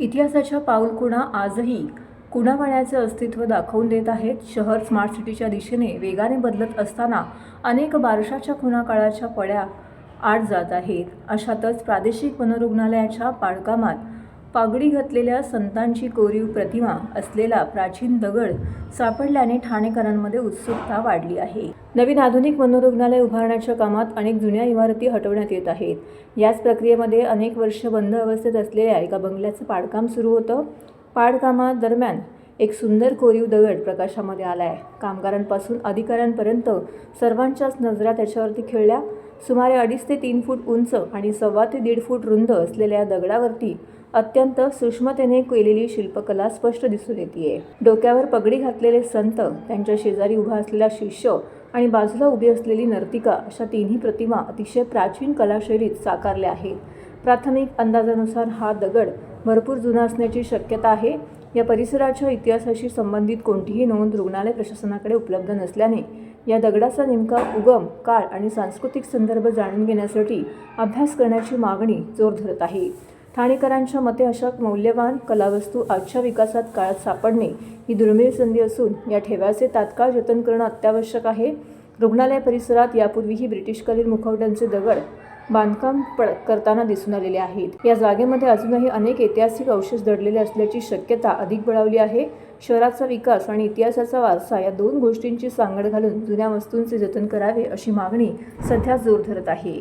इतिहासाच्या पाऊलखुणा आजही कुणावाण्याचे अस्तित्व दाखवून देत आहेत. शहर स्मार्ट सिटीच्या दिशेने वेगाने बदलत असताना अनेक बारशाच्या खुणा काळाच्या पड्या आड जात आहेत. अशातच प्रादेशिक वनरुग्णालयाच्या बांधकामात पागडी घातलेल्या संतांची कोरीव प्रतिमा असलेला प्राचीन दगड सापडल्याने ठाणेकरांमध्ये उत्सुकता वाढली आहे. नवीन आधुनिक मनोरुग्णालय उभारण्याच्या कामात अनेक जुन्या इमारती हटवण्यात येत आहेत. याच प्रक्रियेमध्ये अनेक वर्ष बंद अवस्थेत असलेल्या एका बंगल्याचं पाडकाम सुरू होतं. पाडकामादरम्यान एक सुंदर कोरीव दगड प्रकाशामध्ये आला आहे कामगारांपासून अधिकाऱ्यांपर्यंत सर्वांच्याच नजरा त्याच्यावरती खेळल्या. सुमारे अडीच ते तीन फूट उंच आणि सव्वा ते दीड फूट रुंद असलेल्या या दगडावरती अत्यंत सूक्ष्मतेने केलेली शिल्पकला स्पष्ट दिसून येते डोक्यावर पगडी घातलेले संत त्यांच्या शेजारी उभा असलेला शिष्य आणि बाजूला उभी असलेली नर्तिका अशा तिन्ही प्रतिमा अतिशय प्राचीन कलाशैलीत साकारल्या आहेत. प्राथमिक अंदाजानुसार हा दगड भरपूर जुना असण्याची शक्यता आहे. या परिसराच्या इतिहासाशी संबंधित कोणतीही नोंद रुग्णालय प्रशासनाकडे उपलब्ध नसल्याने या दगडाचा नेमका उगम काळ आणि सांस्कृतिक संदर्भ जाणून घेण्यासाठी अभ्यास करण्याची मागणी जोर धरत आहे. ठाणेकरांच्या मते अशा मौल्यवान कलावस्तू आजच्या विकासात काळात सापडणे ही दुर्मिळ संधी असून या ठेव्याचे तात्काळ जतन करणं अत्यावश्यक आहे. रुग्णालय परिसरात यापूर्वीही ब्रिटिशकालीन मुखवट्यांचे दगड बांधकाम पड करताना दिसून आलेले आहेत. या जागेमध्ये अजूनही अनेक ऐतिहासिक अवशेष दडलेले असल्याची शक्यता अधिक बळावली आहे. शहराचा विकास आणि इतिहासाचा वारसा या दोन गोष्टींची सांगड घालून जुन्या वस्तूंचे जतन करावे अशी मागणी सध्या जोर धरत आहे.